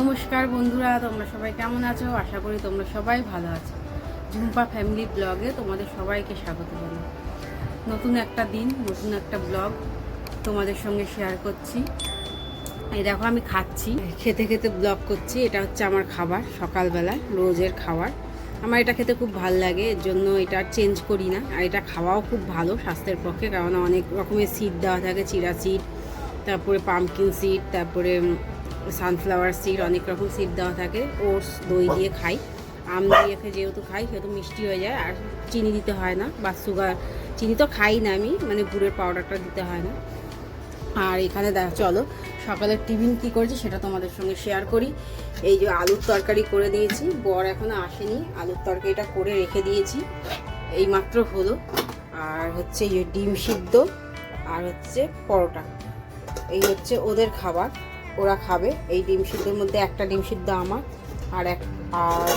নমস্কার বন্ধুরা, তোমরা সবাই কেমন আছো? আশা করি তোমরা সবাই ভালো আছো। ঝুম্পা ফ্যামিলি ব্লগে তোমাদের সবাইকে স্বাগত জানাই। নতুন একটা দিন, নতুন একটা ব্লগ তোমাদের সঙ্গে শেয়ার করছি। এই দেখো, আমি খাচ্ছি, খেতে খেতে ব্লগ করছি। এটা হচ্ছে আমার খাবার, সকালবেলা, রোজের খাবার। আমার এটা খেতে খুব ভালো লাগে, এর জন্য এটা চেঞ্জ করি না। আর এটা খাওয়াও খুব ভালো স্বাস্থ্যের পক্ষে, কারণ অনেক রকমের সিড দেওয়া থাকে, চিরা সিড তারপরে পামকিন সিড তারপরে সানফ্লাওয়ার সিড অনেক রকম সিড দেওয়া থাকে, ওটস, দই দিয়ে খাই। আম দিয়ে যেহেতু খাই, সেহেতু মিষ্টি হয়ে যায়, আর চিনি দিতে হয় না, বা সুগার চিনি তো খাই না আমি মানে গুড়ের পাউডারটা দিতে হয় না। আর এখানে দেখ চলো, সকালের টিফিন কী করেছি সেটা তোমাদের সঙ্গে শেয়ার করি। এই যে আলুর তরকারি করে দিয়েছি, বর এখনও আসেনি, আলুর তরকারিটা করে রেখে দিয়েছি এই মাত্র হলো। আর হচ্ছে ডিম সিদ্ধ, আর হচ্ছে পরোটা। এই হচ্ছে ওদের খাবার। ওরা খাবে। এই ডিম সিদ্ধের মধ্যে একটা ডিম সিদ্ধ আমার, আর এক আর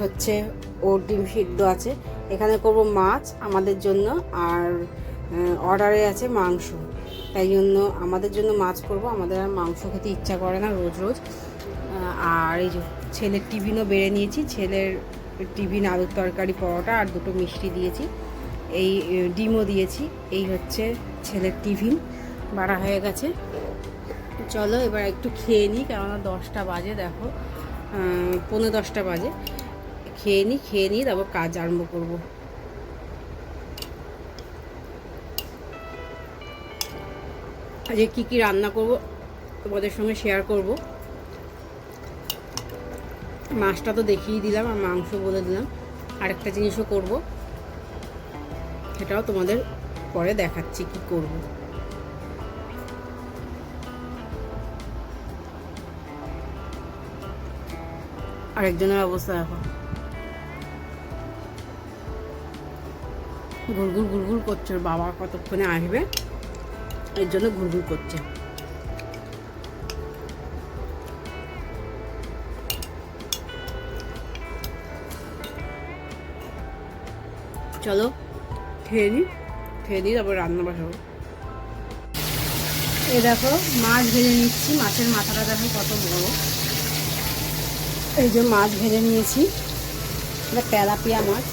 হচ্ছে ওর ডিম সিদ্ধ আছে। এখানে করব মাছ আমাদের জন্য, আর অর্ডারে আছে মাংস। তাই জন্য আমাদের জন্য মাছ করব। আমাদের আর মাংস খেতে ইচ্ছা করে না রোজ রোজ। আর এই যে ছেলের টিফিনও বেড়ে নিয়েছি। ছেলের টিফিন আলুর তরকারি, পরোটা আর দুটো মিষ্টি দিয়েছি। এই ডিমও দিয়েছি। এই হচ্ছে ছেলের টিফিন। বাড়া হয়ে গেছে। চলো এবার একটু খেয়ে নিই কেননা দশটা বাজে দেখো। আহ, পৌনে দশটা বাজে। খেয়ে নিই খেয়ে নিই তারপর কাজ আরম্ভ করব। আজকে কী কী রান্না করব তোমাদের সঙ্গে শেয়ার করব। মাছটা তো দেখিয়ে দিলাম আর মাংস বলে দিলাম। আরেকটা জিনিসও করব। সেটাও তোমাদের পরে দেখাচ্ছি কি করব। আরেকজনের অবস্থা দেখো ঘুরঘুর ঘুরঘুর করছে বাবা কতক্ষণে আসবে? এর জন্য ঘুরঘুর করছে। চলো, খেয়ে নিই খেয়ে নিই তারপর রান্না বসাবো। এ দেখো, মাছ ভেজে নিচ্ছি, মাছের মাথাটা দেখো কত বড়। এই যে মাছ ভেজে নিয়েছি। এটা তেলাপিয়া মাছ,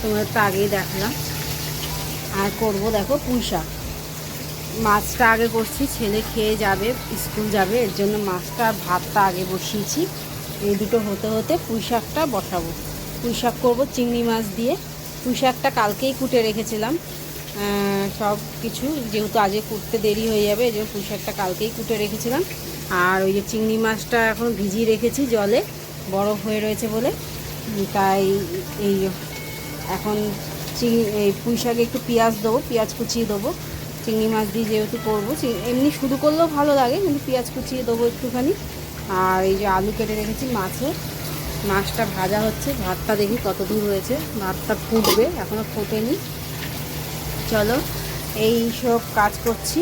তোমাদের তো আগেই দেখলাম। আর করব দেখো পুঁই শাক। মাছটা আগে করছি, ছেলে খেয়ে যাবে, স্কুল যাবে, এর জন্য মাছটা আর ভাতটা আগে বসিয়েছি। এই দুটো হতে হতে পুঁই শাকটা বসাবো। পুঁই শাক করব চিংড়ি মাছ দিয়ে। পুঁই শাকটা কালকেই কুটে রেখেছিলাম। সব কিছু যেহেতু আজকে কুটতে দেরি হয়ে যাবে, এই জন্য পুঁই শাকটা কালকেই কুটে রেখেছিলাম। আর ওই যে চিংড়ি মাছটা এখন ভিজিয়ে রেখেছি জলে। বরফ হয়ে রয়েছে বলে। তাই এই এখন চিংড়ি এই পুঁই শাকে একটু পেঁয়াজ দেবো, পেঁয়াজ কুচিয়ে দেবো। চিংড়ি মাছ দিয়ে যেহেতু করব এমনি শুধু করলেও ভালো লাগে, কিন্তু পেঁয়াজ কুচিয়ে দেবো একটুখানি। আর এই যে আলু কেটে রেখেছি মাছের মাছটা ভাজা হচ্ছে, ভাতটা দেখি কত দূর হয়েছে। ভাতটা ফুটবে এখনও ফোটেনি। চলো, এই সব কাজ করছি।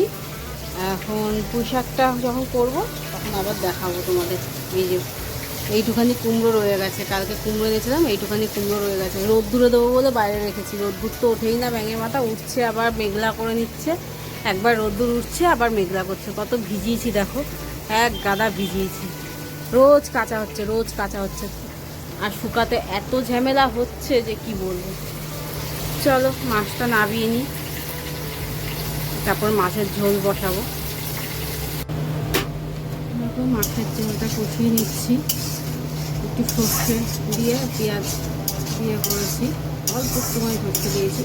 এখন পোশাকটা যখন করব, তখন আবার দেখাবো তোমাদের। এই যে এইটুখানি কুমড়ো রয়ে গেছে। কালকে কুমড়ো এনেছিলাম, এইটুখানি কুমড়ো রয়ে গেছে। রোদ্দুরে দেবো বলে বাইরে রেখেছি। রোদ্দুর তো ওঠেই না, ব্যাঙের মাথা উঠছে, আবার মেঘলা করে নিচ্ছে। একবার রোদ্দুর উঠছে, আবার মেঘলা করছে। কত ভিজিয়েছি দেখো, এক গাদা ভিজিয়েছি। রোজ কাঁচা হচ্ছে, রোজ কাঁচা হচ্ছে। আর শুকাতে এত ঝামেলা হচ্ছে যে কি বলব। চলো, মাছটা নাবিয়ে নিই। তারপর মাছের ঝোল বসাবো। মাছের ঝোলটা কষিয়ে নিচ্ছি। একটু সর্ষে দিয়ে পেঁয়াজ দিয়ে করেছি। অল্প সময় ধরতে দিয়েছি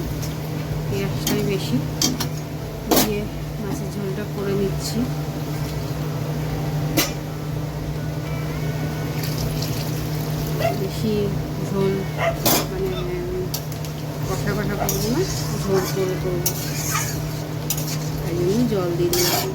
পেঁয়াজটাই বেশি। দিয়ে মাছের ঝোলটা করে নিচ্ছি। বেশি ঝোল মানে কষা কষা করব না, ঝোল করে করব। তাই জন্য জল দিয়ে দিলাম।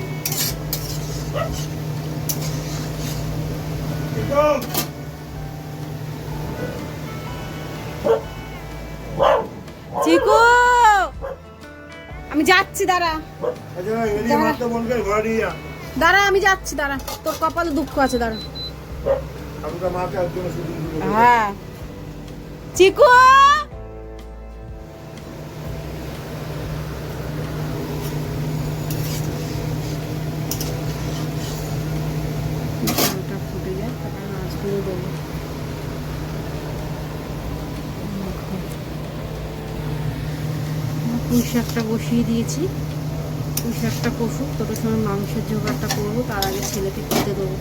যাচ্ছি দাঁড়া। আমি যাচ্ছি দাঁড়া। তোর কপালে দুঃখ আছে দাঁড়া। হ্যাঁ। চিকু! শাকটা বসিয়ে দিয়েছি। পুঁই শাকটা কষুক তোর সময় মাংসের জোগাড়টা করব, তার আগে ছেলেকে খেতে দেবো।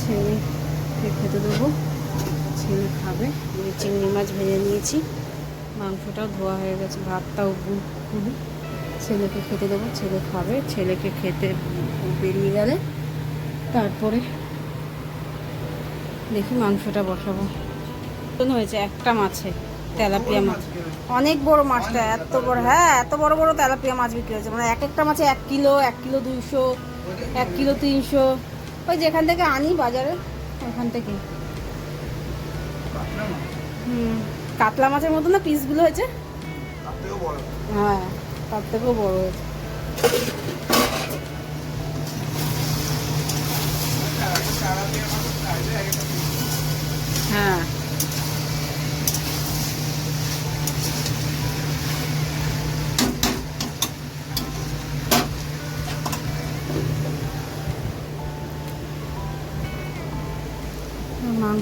ছেলেকে খেতে দেবো? ছেলে খাবে। আমি চিংড়ি মাছ ভেজে নিয়েছি। মাংসটাও ধোয়া হয়ে গেছে, ভাতটাও খুলি ছেলেকে খেতে দেবো, ছেলে খাবে। ছেলেকে খেতে বেরিয়ে গেলে তারপরে দেখি মাংসটা বসাবো। হয়েছে একটা মাছে। তেলাপিয়া মাছ। অনেক বড় মাছটা এত বড় হ্যাঁ এত বড় বড় তেলাপিয়া মাছ বিক্রি হয়েছে। মানে এক একটা মাছে এক কিলো এক কিলো দুইশো এক কিলো তিনশো। ওই যেখান থেকে আনি বাজারে ওখান থেকে। হুম কাতলা মাছের মতো না পিসগুলো হয়েছে? হ্যাঁ তার থেকেও বড় হয়েছে।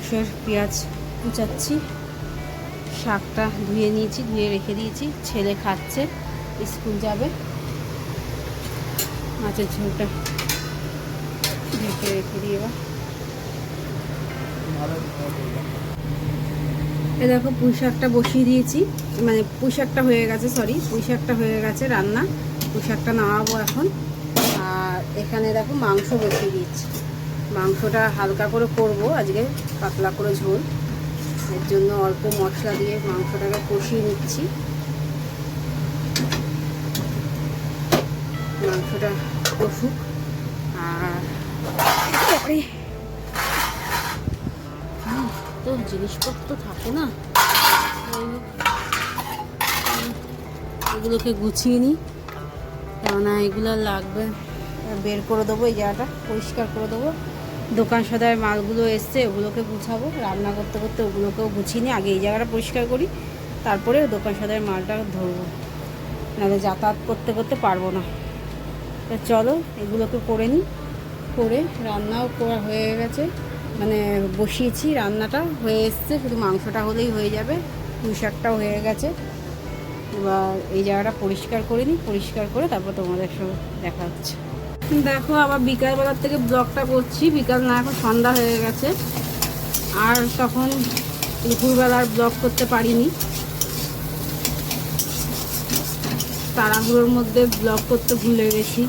মাংসের পেঁয়াজ কুচাচ্ছি, শাকটা ধুয়ে নিয়েছি, ধুয়ে রেখে দিয়েছি। ছেলে খাচ্ছে, স্কুল যাবে। মাছের ঝোলটা ঢেকে রেখে দিয়ে এবার। দেখো, পুঁই শাকটা বসিয়ে দিয়েছি। মানে পুঁই শাকটা হয়ে গেছে সরি পুঁই শাকটা হয়ে গেছে রান্না। পুঁই শাকটা নামাবো এখন। আর এখানে দেখো মাংস বসিয়ে দিয়েছি। মাংসটা হালকা করে করব আজকে, পাতলা করে ঝোল। এর জন্য অল্প মশলা দিয়ে মাংসটাকে কষিয়ে নিচ্ছি। মাংসটা কষুক। আর তো জিনিসপত্র থাকে না? এগুলোকে গুছিয়ে নিই। কেননা এগুলো লাগবে। বের করে দেবো এই জায়গাটা, পরিষ্কার করে দেবো। দোকান সদায় মালগুলো এসছে, ওগুলোকে গুছাবো। রান্না করতে করতে ওগুলোকেও গুছিয়ে নিই আগে এই জায়গাটা পরিষ্কার করি, তারপরে দোকান সদায় মালটা ধরবো। নাহলে যাতায়াত করতে করতে পারব না। চলো, এগুলোকে করে নিই। করে রান্নাও করা হয়ে গেছে। মানে বসিয়েছি, রান্নাটা হয়ে এসছে। শুধু মাংসটা হলেই হয়ে যাবে। পুঁই শাকটাও হয়ে গেছে। এবার এই জায়গাটা পরিষ্কার করে নিই, পরিষ্কার করে তারপর তোমাদের সঙ্গে দেখা হচ্ছে। দেখো আবার বিকালবেলার থেকে ব্লগটা করছি। বিকাল না, এখন সন্ধ্যা হয়ে গেছে। আর তখন দুপুরবেলার ব্লগ করতে পারিনি। তাড়াহুড়োর মধ্যে ব্লগ করতে ভুলে গেছি।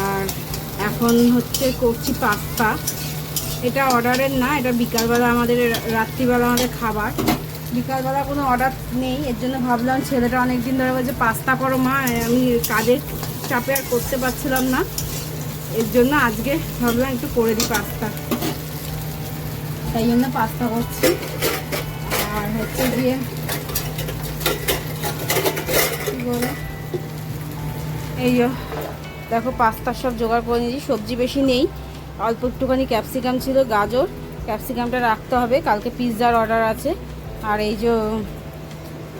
আর এখন হচ্ছে করছি পাস্তা। এটা অর্ডারের না, এটা বিকালবেলা আমাদের, রাত্রিবেলা আমাদের খাবার। বিকালবেলা কোনো অর্ডার নেই, এর জন্য ভাবলাম ছেলেটা অনেক দিন ধরে বলছে, পাস্তা করো মা, আমি কাজের চাপে আর করতে পারছিলাম না। এর জন্য আজকে ভাবলাম একটু করে দিই পাস্তা। তাই জন্য পাস্তা করছি। আর হচ্ছে গিয়ে এই দেখো পাস্তার সব জোগাড় করে নিয়েছি। সবজি বেশি নেই। অল্প একটুখানি ক্যাপসিকাম ছিল, গাজর। ক্যাপসিকামটা রাখতে হবে। কালকে পিৎজার অর্ডার আছে। আর এই যে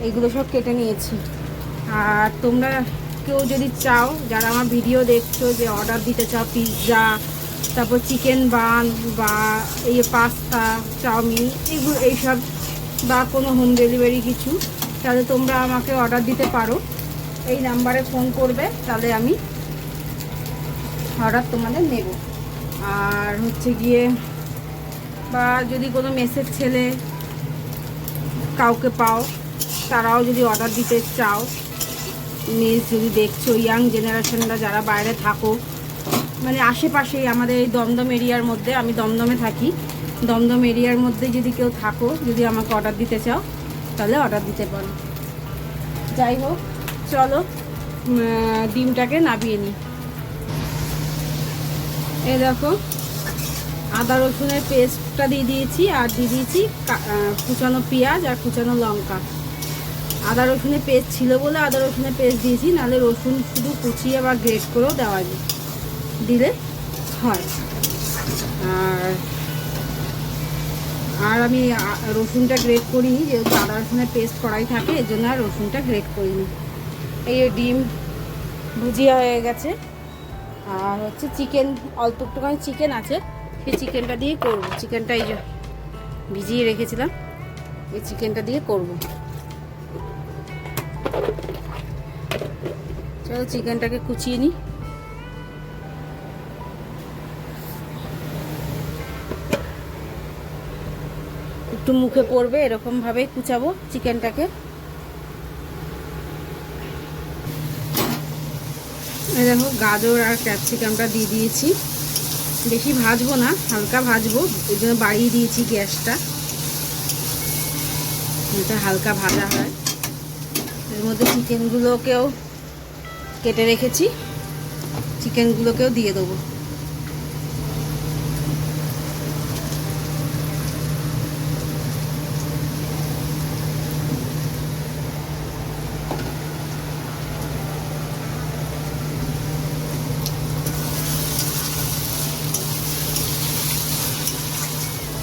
এইগুলো সব কেটে নিয়েছি। আর তোমরা কেউ যদি চাও, যারা আমার ভিডিও দেখছ যে অর্ডার দিতে চাও পিৎজা তারপর চিকেন বান বা এই পাস্তা চাউমিন, এগুলো এইসব বা কোনো হোম ডেলিভারি কিছু, তাহলে তোমরা আমাকে অর্ডার দিতে পারো। এই নাম্বারে ফোন করবে, তাহলে আমি অর্ডার তোমাদের নেব। আর হচ্ছে গিয়ে, বা যদি কোনো মেসের ছেলে কাউকে পাও, তারাও যদি অর্ডার দিতে চাও মেস যদি দেখছ ইয়াং জেনারেশনরা যারা বাইরে থাকো মানে আশেপাশেই আমাদের এই দমদম এরিয়ার মধ্যে, আমি দমদমে থাকি, দমদম এরিয়ার মধ্যে যদি কেউ থাকো, যদি আমাকে অর্ডার দিতে চাও, তাহলে অর্ডার দিতে পারো। যাই হোক, চলো ডিমটাকে নাবিয়ে নিই। এই দেখো, আদা রসুনের পেস্টটা দিয়ে দিয়েছি, আর দিয়ে দিয়েছি কুচানো পেঁয়াজ আর কুচানো লঙ্কা। আদা রসুনের পেস্ট ছিল বলে আদা রসুনের পেস্ট দিয়েছি, নাহলে রসুন শুধু কুচিয়ে বা গ্রেট করেও দেওয়া দিলে হয়। আর আর আমি রসুনটা গ্রেট করিনি, যেহেতু আদা রসুনের পেস্ট করাই থাকে, এর জন্য আর রসুনটা গ্রেট করিনি। এই ডিম ভুজিয়া হয়ে গেছে, আর হচ্ছে চিকেন, অল্প একটুখানি চিকেন আছে এই চিকেনটা দিয়ে করব। চিকেনটা এই ভিজিয়ে রেখেছিলাম, এই চিকেনটা দিয়ে করব। চলো চিকেনটাকে কুচিয়ে নিই একটু মুখে পড়বে এরকম ভাবে কুচাবো চিকেনটাকে। দেখো, গাজর আর ক্যাপসিকামটা দিয়ে দিয়েছি। বেশি ভাজবো না, হালকা ভাজবো এই জন্য বাড়িয়ে দিয়েছি গ্যাসটা। এটা হালকা ভাজা হয়। এর মধ্যে চিকেনগুলোকেও কেটে রেখেছি। চিকেনগুলোকেও দিয়ে দেবো।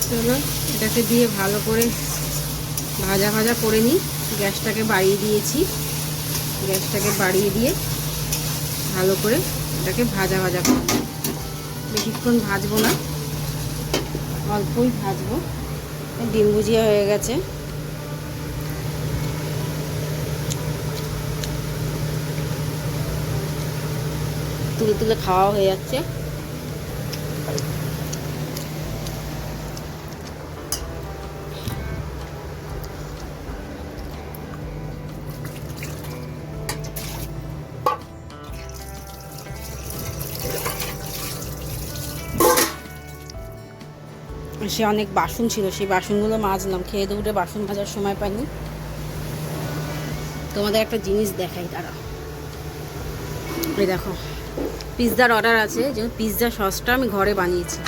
চলো, এটাকে দিয়ে ভালো করে ভাজা ভাজা করে নিই। গ্যাসটাকে বাড়িয়ে দিয়েছি। গ্যাসটাকে বাড়িয়ে দিয়ে ভালো করে এটাকে ভাজা ভাজা করব। বেশিক্ষণ ভাজবো না, অল্পই ভাজবো। ডিম ভুজিয়া হয়ে গেছে। তুলে তুলে খাওয়া হয়ে যাচ্ছে। সে অনেক বাসন ছিল, সেই বাসনগুলো মাজলাম, খেয়ে দৌড়ে বাসন ভাজার সময় পাইনি। তোমাদের একটা জিনিস দেখাই তারা এই দেখো, পিৎজার অর্ডার আছে যে পিৎজা সসটা আমি ঘরে বানিয়েছি।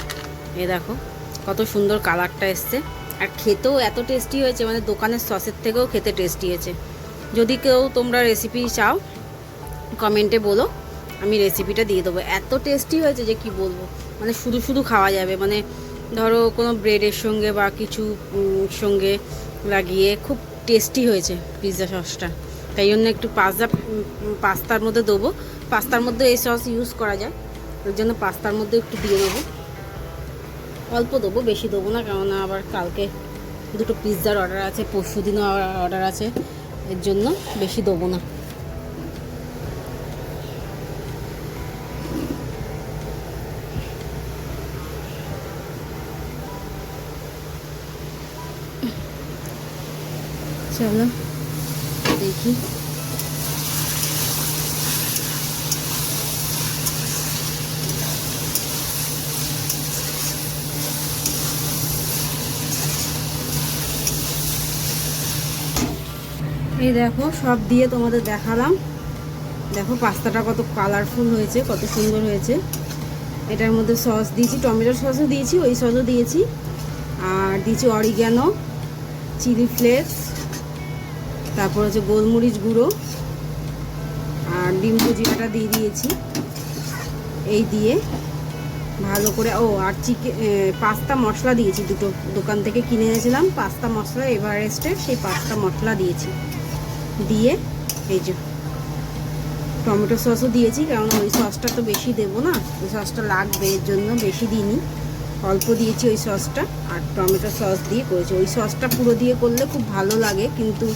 এই দেখো, কত সুন্দর কালারটা এসছে। আর খেতেও এত টেস্টি হয়েছে মানে দোকানের সসের থেকেও খেতে টেস্টি হয়েছে। যদি কেউ তোমরা রেসিপি চাও, কমেন্টে বলো, আমি রেসিপিটা দিয়ে দেবো। এত টেস্টি হয়েছে যে কি বলব? মানে শুধু শুধু খাওয়া যাবে মানে ধরো কোনো ব্রেডের সঙ্গে বা কিছু সঙ্গে লাগিয়ে খুব টেস্টি হয়েছে পিৎজা সসটা তাই জন্য একটু পাস্তা পাস্তার মধ্যে দেবো। পাস্তার মধ্যে এই সস ইউজ করা যায়। ওই জন্য পাস্তার মধ্যে একটু দিয়ে নেব অল্প দেবো, বেশি দেবো না, কেননা আবার কালকে দুটো পিৎজার অর্ডার আছে পরশু দিনও অর্ডার আছে। এর জন্য বেশি দেবো না। চলো দেখি এই দেখো, সব দিয়ে তোমাদের দেখালাম। দেখো, পাস্তাটা কত কালারফুল হয়েছে, কত সুন্দর হয়েছে। এটার মধ্যে সস দিয়েছি, টমেটো সসও দিয়েছি, ওই সসও দিয়েছি। আর দিয়েছি অরিগ্যানো চিলি ফ্লেক্স তারপর হচ্ছে গোলমরিচ গুঁড়ো আর ডিম ভুজিয়াটা দিয়ে দিয়েছি। এই দিয়ে ভালো করে, ও, আর চিকেন পাস্তা মশলা দিয়েছি দুটো। দোকান থেকে কিনে এনেছিলাম, পাস্তা মশলা এভারেস্টের সেই পাস্তা মশলা দিয়েছি। দিয়ে এই যে টমেটো সসও দিয়েছি, কারণ ওই সসটা তো বেশি দেবো না, ওই সসটা লাগবে, এর জন্য বেশি দিইনি। অল্প দিয়েছি ওই সসটা, আর টমেটো সস দিয়ে করেছি। ওই সসটা পুরো দিয়ে করলে খুব ভালো লাগে, কিন্তু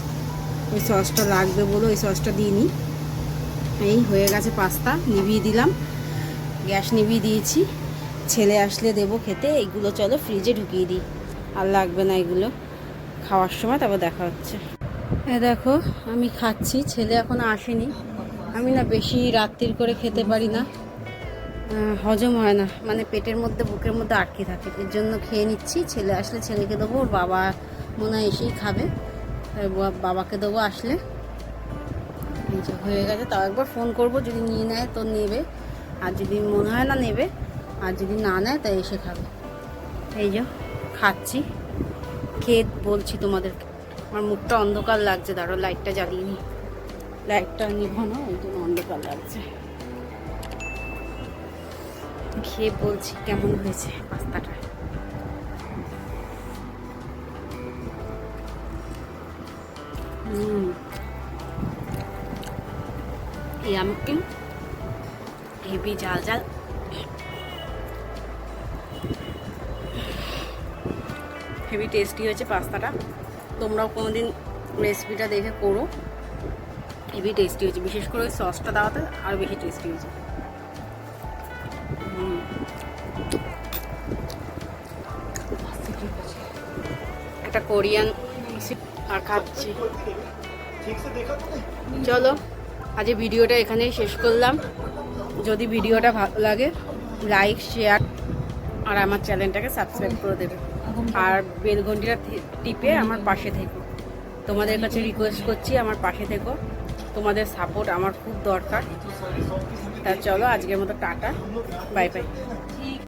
ওই সসটা লাগবে বলে ওই সসটা দিইনি। এই হয়ে গেছে পাস্তা, নিভিয়ে দিলাম। গ্যাস নিভিয়ে দিয়েছি। ছেলে আসলে দেবো খেতে এইগুলো চলো ফ্রিজে ঢুকিয়ে দিই। আর লাগবে না এগুলো। খাওয়ার সময় তারপর দেখা হচ্ছে। এ দেখো, আমি খাচ্ছি, ছেলে এখনও আসেনি। আমি না বেশি রাত্রির করে খেতে পারি না। হজম হয় না। মানে পেটের মধ্যে, বুকের মধ্যে আটকে থাকে। এর জন্য খেয়ে নিচ্ছি। ছেলে আসলে ছেলেকে দেবো, ওর বাবা মনে হয় এসেই খাবে। বাবাকে দেবো আসলে। হয়ে গেছে। তাও একবার ফোন করব, যদি নিয়ে নেয় তো নেবে। আর যদি মনে হয় না নেবে, আর যদি না নেয় তাই এসে খাবে। এই যে খাচ্ছি। খেয়ে বলছি তোমাদেরকে। আমার মুখটা অন্ধকার লাগছে দাঁড়ো লাইটটা জ্বালিয়ে নি লাইটটা নিভানো ওই জন্য অন্ধকার লাগছে। খেয়ে বলছি কেমন হয়েছে পাস্তাটা। এই আমাকে হেভি জাল জাল হেভি টেস্টি হয়েছে পাস্তাটা তোমরাও কোনো দিন রেসিপিটা দেখে করো হেভি টেস্টি হয়েছে বিশেষ করে ওই সসটা দেওয়াতে আরও বেশি টেস্টি হয়েছে একটা কোরিয়ান আর খাচ্ছি। চলো আজ ভিডিওটা এখানেই শেষ করলাম। যদি ভিডিওটা ভালো লাগে লাইক শেয়ার আর আমার চ্যানেলটাকে সাবস্ক্রাইব করে দেবে। আর বেল ঘন্টিটা থে- টিপে আমার পাশে থেকো। তোমাদের কাছে রিকোয়েস্ট করছি, আমার পাশে থেকো। তোমাদের সাপোর্ট আমার খুব দরকার। তা চলো, আজকের মতো টাটা। Bye bye